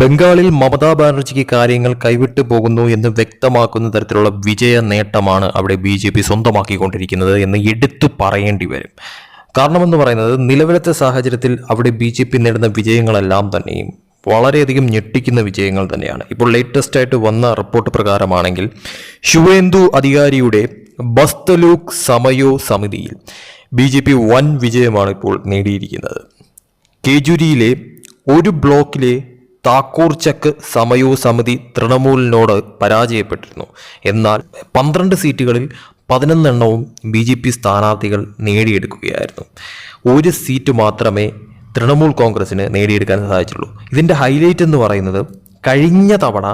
ബംഗാളിൽ മമതാ ബാനർജിക്ക് കാര്യങ്ങൾ കൈവിട്ടു പോകുന്നു എന്ന് വ്യക്തമാക്കുന്ന തരത്തിലുള്ള വിജയ നേട്ടമാണ് അവിടെ ബി ജെ പി സ്വന്തമാക്കിക്കൊണ്ടിരിക്കുന്നത് എന്ന് എടുത്തു പറയേണ്ടി വരും. കാരണമെന്ന് പറയുന്നത് നിലവിലത്തെ സാഹചര്യത്തിൽ അവിടെ ബി ജെ പി നേടുന്ന വിജയങ്ങളെല്ലാം തന്നെയും വളരെയധികം ഞെട്ടിക്കുന്ന വിജയങ്ങൾ തന്നെയാണ്. ഇപ്പോൾ ലേറ്റസ്റ്റ് ആയിട്ട് വന്ന റിപ്പോർട്ട് പ്രകാരമാണെങ്കിൽ ശുവേന്ദു അധികാരിയുടെ ബസ്തലൂക്ക് സമയോ സമിതിയിൽ ബി ജെ പി വൻ വിജയമാണ് ഇപ്പോൾ നേടിയിരിക്കുന്നത്. കേജുരിയിലെ ഒരു ബ്ലോക്കിലെ താക്കൂർ ചക്ക് സമയോ സമിതി തൃണമൂലിനോട് പരാജയപ്പെട്ടിരുന്നു. എന്നാൽ പന്ത്രണ്ട് സീറ്റുകളിൽ പതിനൊന്നെണ്ണവും ബി ജെ പി സ്ഥാനാർത്ഥികൾ നേടിയെടുക്കുകയായിരുന്നു. ഒരു സീറ്റ് മാത്രമേ തൃണമൂൽ കോൺഗ്രസിന് നേടിയെടുക്കാൻ സാധിച്ചുള്ളൂ. ഇതിന്റെ ഹൈലൈറ്റ് എന്ന് പറയുന്നത് കഴിഞ്ഞ തവണ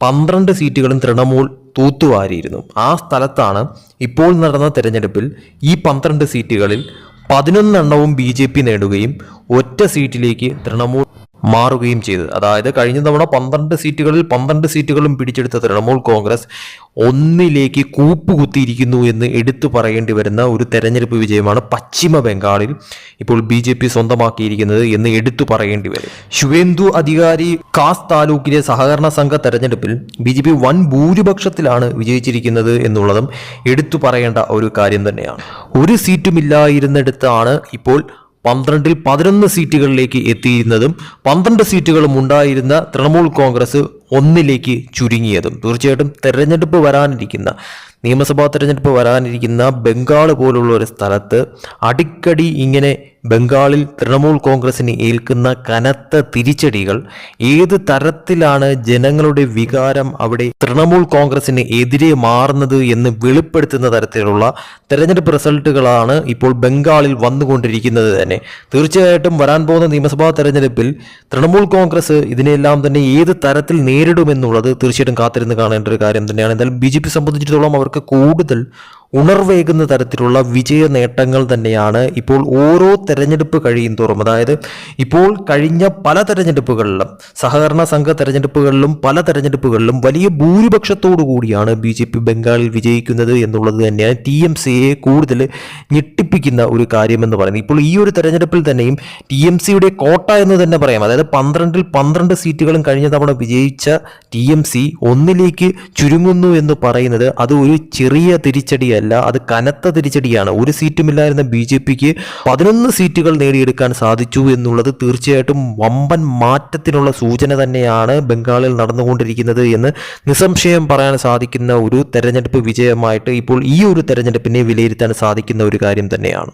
പന്ത്രണ്ട് സീറ്റുകളും തൃണമൂൽ തൂത്തുവാരിയിരുന്നു. ആ സ്ഥലത്താണ് ഇപ്പോൾ നടന്ന തിരഞ്ഞെടുപ്പിൽ ഈ പന്ത്രണ്ട് സീറ്റുകളിൽ പതിനൊന്നെണ്ണവും ബി ജെ പി നേടുകയും ഒറ്റ സീറ്റിലേക്ക് തൃണമൂൽ മാറുകയും ചെയ്തത്. അതായത് കഴിഞ്ഞ തവണ പന്ത്രണ്ട് സീറ്റുകളിൽ പന്ത്രണ്ട് സീറ്റുകളും പിടിച്ചെടുത്ത തൃണമൂൽ കോൺഗ്രസ് ഒന്നിലേക്ക് കൂപ്പുകുത്തിയിരിക്കുന്നു എന്ന് എടുത്തു പറയേണ്ടി വരുന്ന ഒരു തെരഞ്ഞെടുപ്പ് വിജയമാണ് പശ്ചിമ ബംഗാളിൽ ഇപ്പോൾ ബി ജെ പി സ്വന്തമാക്കിയിരിക്കുന്നത് എന്ന് എടുത്തു പറയേണ്ടി വരും. ശുവേന്ദു അധികാരി കാസ് താലൂക്കിലെ സഹകരണ സംഘ തെരഞ്ഞെടുപ്പിൽ ബി ജെ പി വൻ ഭൂരിപക്ഷത്തിലാണ് വിജയിച്ചിരിക്കുന്നത് എന്നുള്ളതും എടുത്തു പറയേണ്ട ഒരു കാര്യം തന്നെയാണ്. ഒരു സീറ്റുമില്ലായിരുന്നിടത്താണ് ഇപ്പോൾ പന്ത്രണ്ടിൽ പതിനൊന്ന് സീറ്റുകളിലേക്ക് എത്തിയിരുന്നതും പന്ത്രണ്ട് സീറ്റുകളും ഉണ്ടായിരുന്ന തൃണമൂൽ കോൺഗ്രസ് ഒന്നിലേക്ക് ചുരുങ്ങിയതും. തീർച്ചയായിട്ടും തെരഞ്ഞെടുപ്പ് വരാനിരിക്കുന്ന നിയമസഭാ തെരഞ്ഞെടുപ്പ് വരാനിരിക്കുന്ന ബംഗാൾ പോലുള്ള ഒരു സ്ഥലത്ത് അടിക്കടി ഇങ്ങനെ ബംഗാളിൽ തൃണമൂൽ കോൺഗ്രസിന് ഏൽക്കുന്ന കനത്ത തിരിച്ചടികൾ ഏത് തരത്തിലാണ് ജനങ്ങളുടെ വികാരം അവിടെ തൃണമൂൽ കോൺഗ്രസിന് എതിരെ മാറുന്നത് എന്ന് വെളിപ്പെടുത്തുന്ന തരത്തിലുള്ള തെരഞ്ഞെടുപ്പ് റിസൾട്ടുകളാണ് ഇപ്പോൾ ബംഗാളിൽ വന്നുകൊണ്ടിരിക്കുന്നത് തന്നെ. തീർച്ചയായിട്ടും വരാൻ പോകുന്ന നിയമസഭാ തെരഞ്ഞെടുപ്പിൽ തൃണമൂൽ കോൺഗ്രസ് ഇതിനെല്ലാം തന്നെ ഏത് തരത്തിൽ നേരിടുമെന്നുള്ളത് തീർച്ചയായിട്ടും കാത്തിരുന്ന് കാണേണ്ട ഒരു കാര്യം തന്നെയാണ്. എന്തായാലും ബി ജെ പി സംബന്ധിച്ചിടത്തോളം അവർക്ക് കൂടുതൽ ഉണർവേകുന്ന തരത്തിലുള്ള വിജയ നേട്ടങ്ങൾ തന്നെയാണ് ഇപ്പോൾ ഓരോ തെരഞ്ഞെടുപ്പ് കഴിയും തോറും. അതായത് ഇപ്പോൾ കഴിഞ്ഞ പല തെരഞ്ഞെടുപ്പുകളിലും സഹകരണ സംഘ തെരഞ്ഞെടുപ്പുകളിലും പല തെരഞ്ഞെടുപ്പുകളിലും വലിയ ഭൂരിപക്ഷത്തോടു കൂടിയാണ് ബി ജെ പി ബംഗാളിൽ വിജയിക്കുന്നത് എന്നുള്ളത് തന്നെയാണ് ടി എം സിയെ കൂടുതൽ ഞെട്ടിപ്പിക്കുന്ന ഒരു കാര്യമെന്ന് പറയുന്നത്. ഇപ്പോൾ ഈ ഒരു തെരഞ്ഞെടുപ്പിൽ തന്നെയും ടി എം സിയുടെ കോട്ട എന്ന് തന്നെ പറയാം. അതായത് പന്ത്രണ്ടിൽ പന്ത്രണ്ട് സീറ്റുകളും കഴിഞ്ഞ തവണ വിജയിച്ച ടി എം സി ഒന്നിലേക്ക് ചുരുങ്ങുന്നു എന്ന് പറയുന്നത് അത് ഒരു ചെറിയ തിരിച്ചടിയല്ല അത് കനത്ത തിരിച്ചടിയാണ്. ഒരു സീറ്റുമില്ലായിരുന്ന ബി ജെ പിക്ക് പതിനൊന്ന് സീറ്റുകൾ നേടിയെടുക്കാൻ സാധിച്ചു എന്നുള്ളത് തീർച്ചയായിട്ടും വമ്പൻ മാറ്റത്തിനുള്ള സൂചന തന്നെയാണ് ബംഗാളിൽ നടന്നുകൊണ്ടിരിക്കുന്നത് എന്ന് നിസ്സംശയം പറയാൻ സാധിക്കുന്ന ഒരു തെരഞ്ഞെടുപ്പ് വിജയമായിട്ട് ഇപ്പോൾ ഈ ഒരു തെരഞ്ഞെടുപ്പിനെ വിലയിരുത്താൻ സാധിക്കുന്ന ഒരു കാര്യം തന്നെയാണ്.